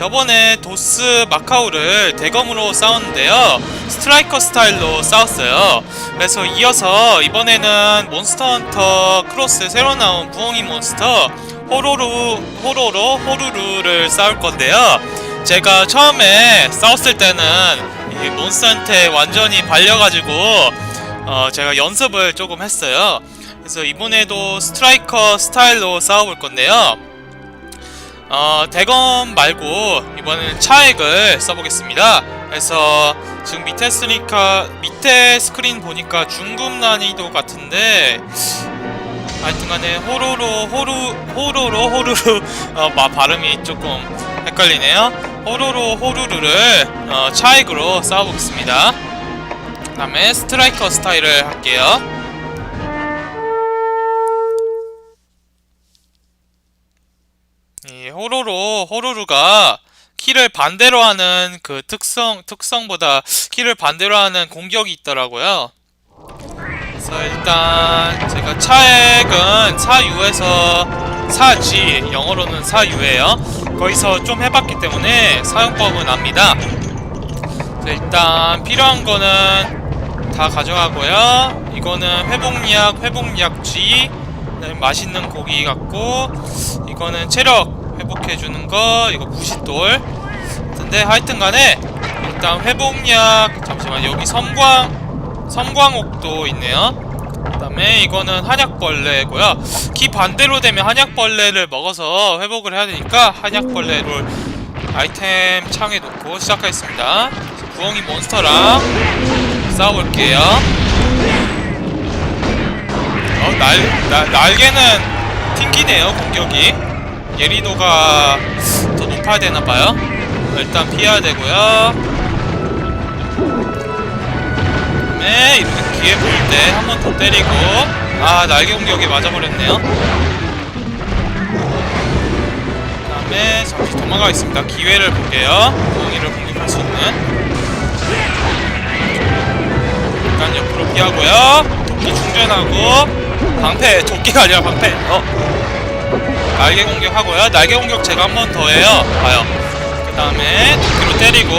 저번에 도스 마카오를 대검으로 싸웠는데요. 스트라이커 스타일로 싸웠어요. 그래서 이어서 이번에는 몬스터 헌터 크로스 새로 나온 부엉이 몬스터 호로루 호로로 호루루를 싸울 건데요. 제가 처음에 싸웠을 때는 이 몬스터한테 완전히 발려가지고 어 제가 연습을 조금 했어요. 그래서 이번에도 스트라이커 스타일로 싸워볼 건데요. 어, 대검 말고 이번에는 차액을 써보겠습니다. 그래서 지금 밑에 쓰니까 밑에 스크린 보니까 중급 난이도 같은데 하여튼간에 호로로 호루 호로로 호루루 어, 마, 발음이 조금 헷갈리네요. 호로로 호루루를 어, 차액으로 싸워보겠습니다. 그 다음에 스트라이커 스타일을 할게요. 호로로 호로루가 키를 반대로 하는 그 특성 특성보다 키를 반대로 하는 공격이 있더라고요. 그래서 일단 제가 차액은 사유에서 사지 영어로는 사유예요. 거기서 좀 해봤기 때문에 사용법은 압니다. 일단 필요한 거는 다 가져가고요. 이거는 회복약 그다음에 맛있는 고기 같고 이거는 체력 회복해주는 거 이거 부싯돌. 근데 하여튼간에 일단 회복약 잠시만 여기 섬광 섬광옥도 있네요. 그 다음에 이거는 한약벌레고요. 키 반대로 되면 한약벌레를 먹어서 회복을 해야 되니까 한약벌레를 아이템 창에 놓고 시작하겠습니다. 부엉이 몬스터랑 싸워볼게요. 어, 날, 날, 날개는 튕기네요, 공격이. 예리도가 더 높아야 되나봐요. 일단 피해야 되고요. 네, 이렇게 기회 보일 때한 번 더 때리고. 아, 날개 공격에 맞아버렸네요. 그 다음에 잠시 도망가겠습니다. 기회를 볼게요. 부엉이를 공격할 수 있는. 일단 옆으로 피하고요. 도끼 충전하고. 방패 도끼가 아니라 방패 어 날개 공격하고요. 날개 공격 제가 한 번 더 해요. 봐요. 그 다음에 도끼로 때리고.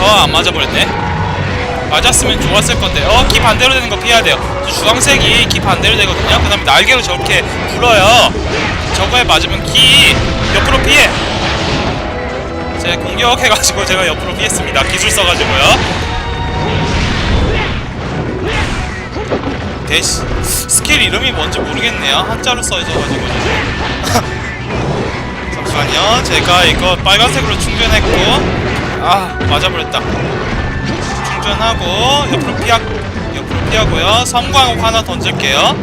어 안 맞아버렸네. 맞았으면 좋았을 건데 어 기 반대로 되는 거 피해야 돼요. 저 주황색이 기 반대로 되거든요. 그 다음에 날개로 저렇게 불어요. 저거에 맞으면 기 옆으로 피해. 제가 공격해가지고 제가 옆으로 피했습니다. 기술 써가지고요 대시 스킬 이름이 뭔지 모르겠네요. 한자로 써져가지고 잠시만요. 제가 이거 빨간색으로 충전했고 아 맞아버렸다. 충전하고 옆으로 피하 옆으로 피하고요. 섬광옥 하나 던질게요.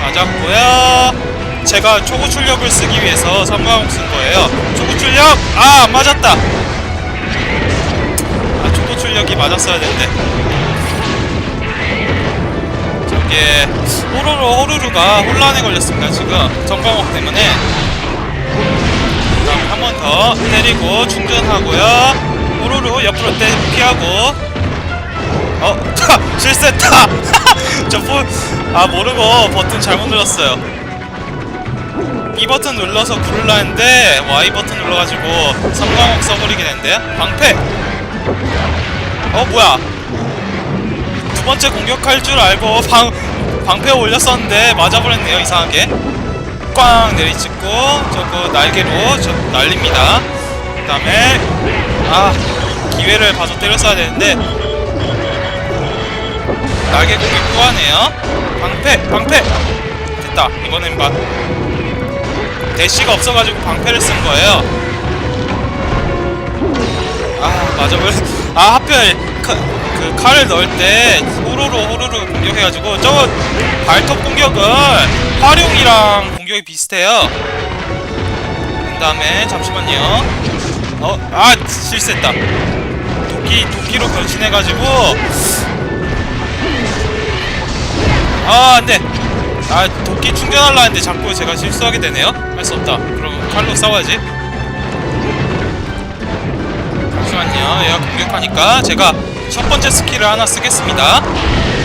맞았고요. 제가 초구 출력을 쓰기 위해서 섬광옥 쓴 거예요. 초구 출력 아안 맞았다. 아 초구 출력이 맞았어야 되는데. 이게 호루루 호루루가 혼란에 걸렸습니다 지금. 전광옥 때문에. 그다음에 한번 더 때리고 충전하고요. 호루루 옆으로 때 피하고. 어 실수했다. 저아 모르고 버튼 잘못 눌렀어요. B 버튼 눌러서 구르려 했는데 Y 버튼 눌러가지고 삼광옥 써버리게 됐는데요. 방패. 어 뭐야 두 번째 공격할 줄 알고 방 방패 올렸었는데 맞아버렸네요 이상하게. 꽝 내리찍고 저거 날개로 저 날립니다. 그 다음에 아 기회를 봐서 때렸어야 되는데 날개 공격 또 하네요. 방패 방패! 됐다 이번엔 막 대시가 없어가지고 방패를 쓴 거예요. 아 맞아버렸 아 하필 카, 그 칼을 넣을 때 호로로 호로로 공격해가지고 저거 발톱 공격은 활용이랑 공격이 비슷해요. 그 다음에 잠시만요. 어 아 실수했다. 도끼 도끼로 변신해가지고. 아 안돼. 아 도끼 충전하려 했는데 자꾸 제가 실수하게 되네요. 할 수 없다. 그럼 칼로 싸워야지. 잠시만요. 얘가 공격하니까 제가 첫 번째 스킬을 하나 쓰겠습니다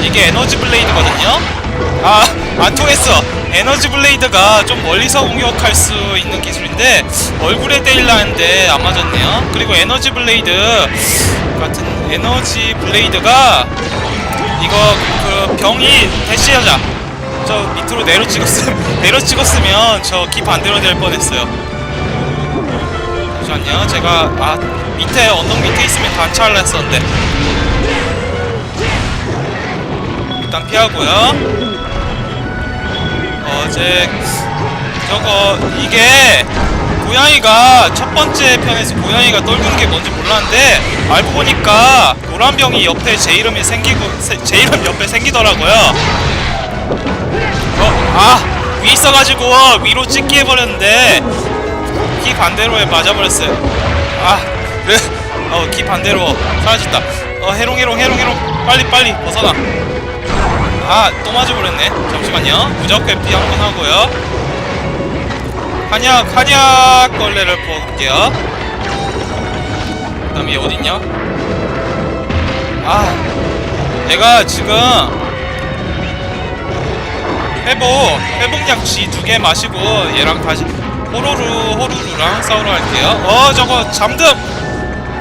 이게 에너지 블레이드거든요 아, 안 통했어. 에너지 블레이드가 좀 멀리서 공격할 수 있는 기술인데 얼굴에 때리려 하는데 안 맞았네요. 그리고 에너지 블레이드 같은 에너지 블레이드가 이거 그 병이 대시하자. 저 밑으로 내려 찍었으면 내려 찍었으면 저 기 반대로 될 뻔했어요. 잠시만요. 제가 아 밑에 언덕 밑에 있으면 단차를 했었는데 일단 피하고요. 어제 저거 이게 고양이가 첫 번째 편에서 고양이가 떨구는 게 뭔지 몰랐는데 알고 보니까 노란 병이 옆에 제 이름이 생기고 세- 제 이름 옆에 생기더라고요. 어, 아위 있어가지고 위로 찍기 해버렸는데 키 반대로에 맞아버렸어요. 아, 그래. 어, 키 반대로 사라졌다. 어, 해롱 해롱 해롱 해롱 빨리 빨리 벗어나. 아, 또 맞아버렸네. 잠시만요. 무적 회피 한번 하고요. 한약, 한약 걸레를 볼게요. 그 다음에 얘 어딨냐? 아, 얘가 지금 회복, 회복약 지두개 마시고 얘랑 다시 호로루, 호루루랑 싸우러 갈게요. 어, 저거 잠금!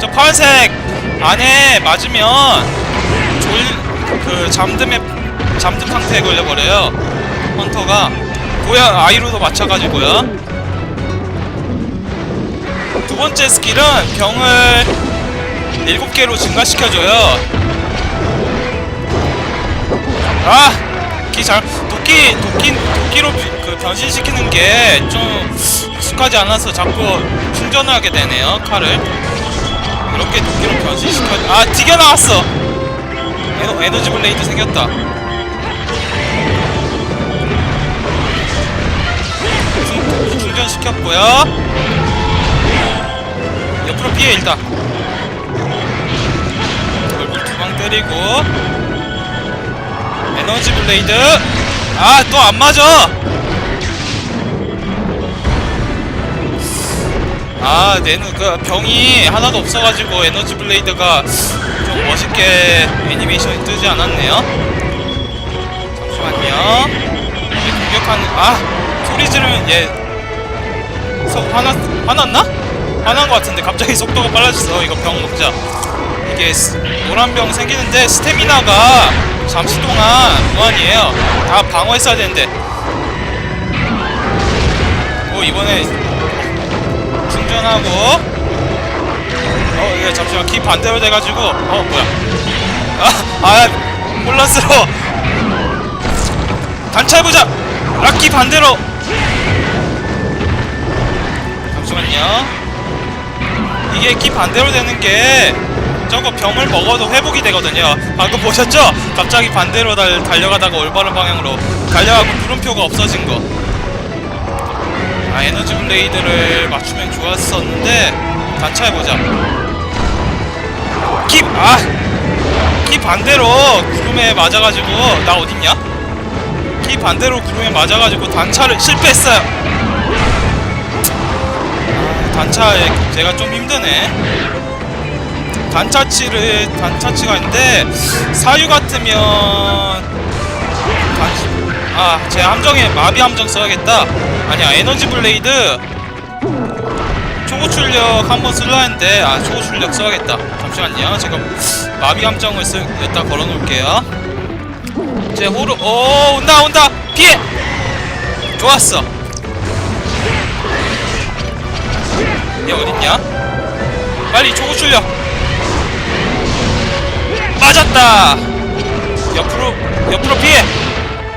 저 파란색 안에 맞으면 졸, 그 잠듦에 잠든 상태에 걸려버려요. 헌터가 고양 아이로도 맞춰가지고요. 두 번째 스킬은 병을 일곱 개로 증가시켜줘요. 아, 기잘 도끼 도끼 도끼로 비- 그 변신시키는 게 좀 익숙하지 않아서 자꾸 충전을 하게 되네요 칼을. 이렇게 도끼로 변신시켜. 아, 튀겨 나왔어. 에너, 에너지 블레이드 생겼다. 충- 충전시켰고요. 옆으로 피해 일단. 얼굴 두 방 때리고. 에너지 블레이드. 아, 또 안 맞아. 아, 내는 그 병이 하나도 없어가지고 에너지 블레이드가 좀 멋있게 애니메이션이 뜨지 않았네요. 잠시만요. 얘 공격하는 아 소리 지르면 얘속 화났 화났나? 화난 것 같은데 갑자기 속도가 빨라졌어. 이거 병 먹자. 이게 스- 노란 병 생기는데 스태미나가 잠시 동안 무한이에요. 다 방어했어야 되는데. 오 이번에 충전하고. 어 이게 잠시만 키 반대로 돼가지고. 어 뭐야. 아, 아 혼란스러워. 단차해보자! 락키 반대로! 잠시만요. 이게 키 반대로 되는 게 저거 병을 먹어도 회복이 되거든요. 방금 보셨죠? 갑자기 반대로 달, 달려가다가 올바른 방향으로 달려가고 물음표가 없어진 거 아 에너지 블레이드를 맞추면 좋았었는데 단차해보자 키! 아! 키 반대로 구름에 맞아가지고 나 어딨냐? 키 반대로 구름에 맞아가지고 단차를 실패했어요 아, 단차에 제가 좀 힘드네 단차치를 단차치가 있는데 사유 같으면 단, 아, 제 함정에 마비 함정 써야겠다. 아니야, 에너지 블레이드 초고 출력 한번 쓸라 했는데 아, 초고 출력 써야겠다. 잠시만요. 제가 마비 함정을 쓰 여기다 걸어 놓을게요. 제 호루 오, 온다 온다. 피해. 좋았어. 얘 어딨냐? 빨리 초고 출력. 맞았다. 옆으로 옆으로 피해.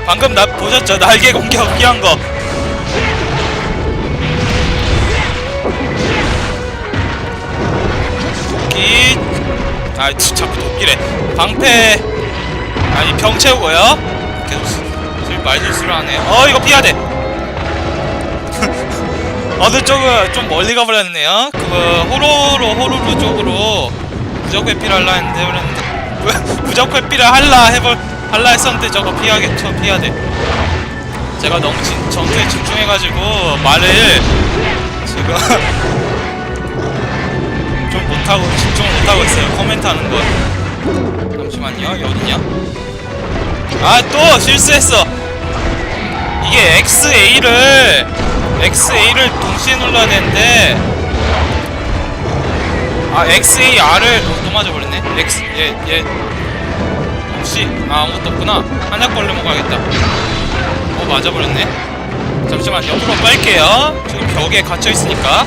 방금 나 보셨죠? 날개 공격 피한 거. 도끼. 아, 치, 자꾸 도끼래. 방패. 아니, 병 채우고요. 계속 술 말실수를 하네. 어, 이거 피해야 돼. 어느 쪽은 좀 멀리 가버렸네요. 그 호로로 호루루 쪽으로 무적 회피를 할라 했는데 무적 회피를 할라 해볼 할라 했었는데 저거 피하겠죠 돼. 제가 너무 진, 전투에 집중해가지고 말을 지금 좀 못하고 집중을 못하고 있어요. 코멘트 하는 거. 잠시만요. 여기 어디냐? 아 또 실수했어 이게 XA를 XA를 동시에 눌러야 되는데 아 XAR을 또 맞아버렸네 X 얘얘 혹시 아 아무것도 없구나. 한약벌레 먹어야겠다. 어 맞아버렸네. 잠시만 옆으로 빨게요. 지금 벽에 갇혀있으니까.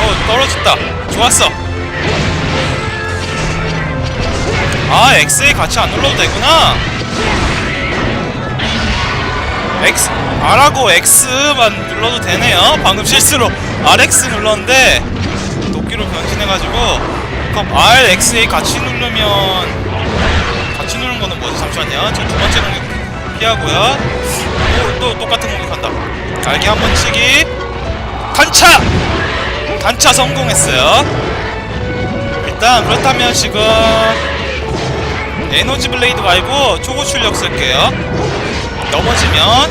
어 떨어졌다. 좋았어. 아 XA 같이 안 눌러도 되구나. X R하고 X만 눌러도 되네요. 방금 실수로 RX 눌렀는데 도끼로 변신해가지고 그럼 R, XA 같이 누르면 같이 누르는 거는 뭐지? 잠시만요. 저 두 번째 공격 피하고요. 또, 또 똑같은 공격한다. 날개 한 번 치기. 단차! 단차 성공했어요. 일단 그렇다면 지금 에너지 블레이드 말고 초고 출력 쓸게요. 넘어지면.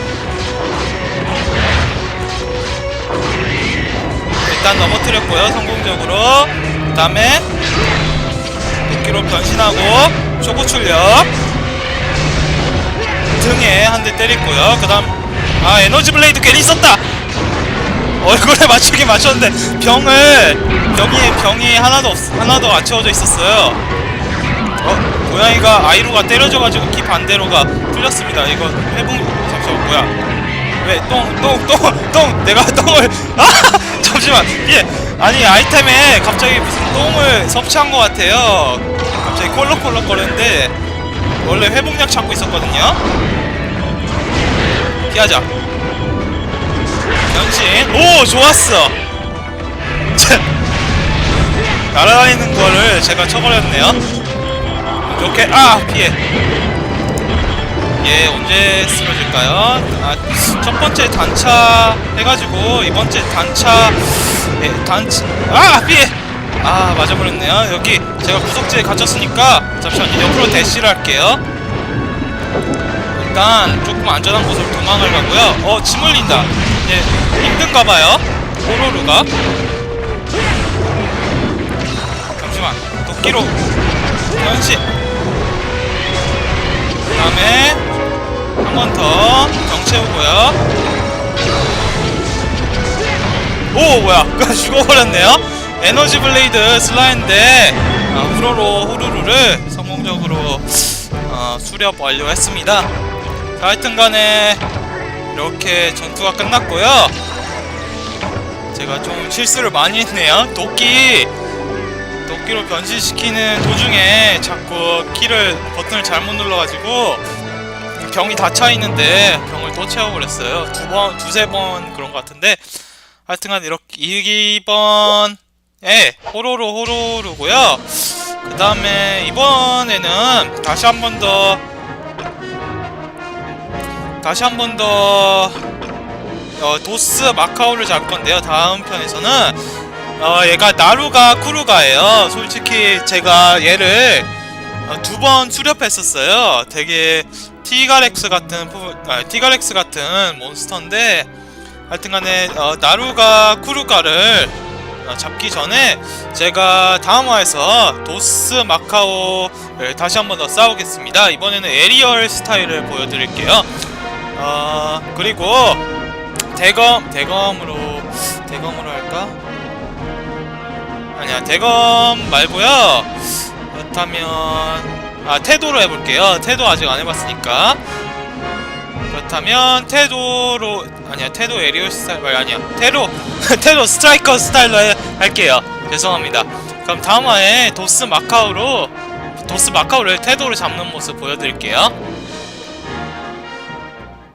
일단 넘어뜨렸고요 성공적으로. 그 다음에 도끼로 변신하고 초고 출력. 등에 한 대 때리고요. 그 다음 아 에너지 블레이드 괜히 썼다. 얼굴에 맞추긴 맞췄는데 병을 병이 병이 하나도 없 하나도 안 채워져 있었어요. 어 고양이가 아이로가 때려져가지고 키 반대로가 풀렸습니다. 이거 해봉 잠시만 뭐야. 왜 똥 똥 똥 똥! 내가 똥을 아! 잠시만. 예 아니 아이템에 갑자기 무슨 똥을 섭취한 것 같아요. 갑자기 콜록콜록 거리는데 원래 회복약 찾고 있었거든요. 피하자. 변신. 오 좋았어. 참. 날아다니는 거를 제가 쳐버렸네요. 이렇게. 아 피해 얘 언제 쓰러질까요? 아, 첫 번째 단차 해가지고 이번 째 단차 예, 단차 아 피해 아 맞아버렸네요. 여기 제가 구석지에 갇혔으니까 잠시만요. 옆으로 대시를 할게요. 일단 조금 안전한 곳으로 도망을 가고요. 어 침 흘린다. 예 힘든가봐요. 호로루가. 잠시만. 도끼로. 변신. 그 다음에 한 번더정 채우고요. 오 뭐야. 그 죽어버렸네요. 에너지 블레이드 슬라인데 아, 후로로 후루루를 성공적으로 어, 수렵 완료했습니다. 자 하여튼간에 이렇게 전투가 끝났고요. 제가 좀 실수를 많이 했네요. 도끼. 도끼로 변신시키는 도중에 자꾸 키를 버튼을 잘못 눌러가지고 병이 다 차 있는데 병을 또 채워버렸어요. 두 번, 두세 번 그런 것 같은데 하여튼간 이렇게 이번에 호로로 호로로고요. 그 다음에 이번에는 다시 한 번 더 다시 한 번더 어, 도스 마카오를 잡을 건데요. 다음 편에서는 어, 얘가 나루가 쿠루가예요. 솔직히 제가 얘를 어, 두 번 수렵했었어요. 되게 티가렉스 같은 포- 아, 티가렉스 같은 몬스터인데 하여튼간에 어, 나루가 쿠루가를 어, 잡기 전에 제가 다음화에서 도스 마카오를 다시 한 번 더 싸우겠습니다. 이번에는 에리얼 스타일을 보여드릴게요. 어, 그리고 대검 대검으로 대검으로 할까? 아니야 대검 말고요 그렇다면 아 태도로 해볼게요. 태도 아직 안 해봤으니까. 그렇다면 태도로 아니야 태도 에리얼 스타일 말 아니야. 태도 태도 스트라이커 스타일로 해- 할게요. 죄송합니다. 그럼 다음화에 도스 마카오로 도스 마카오를 태도로 잡는 모습 보여드릴게요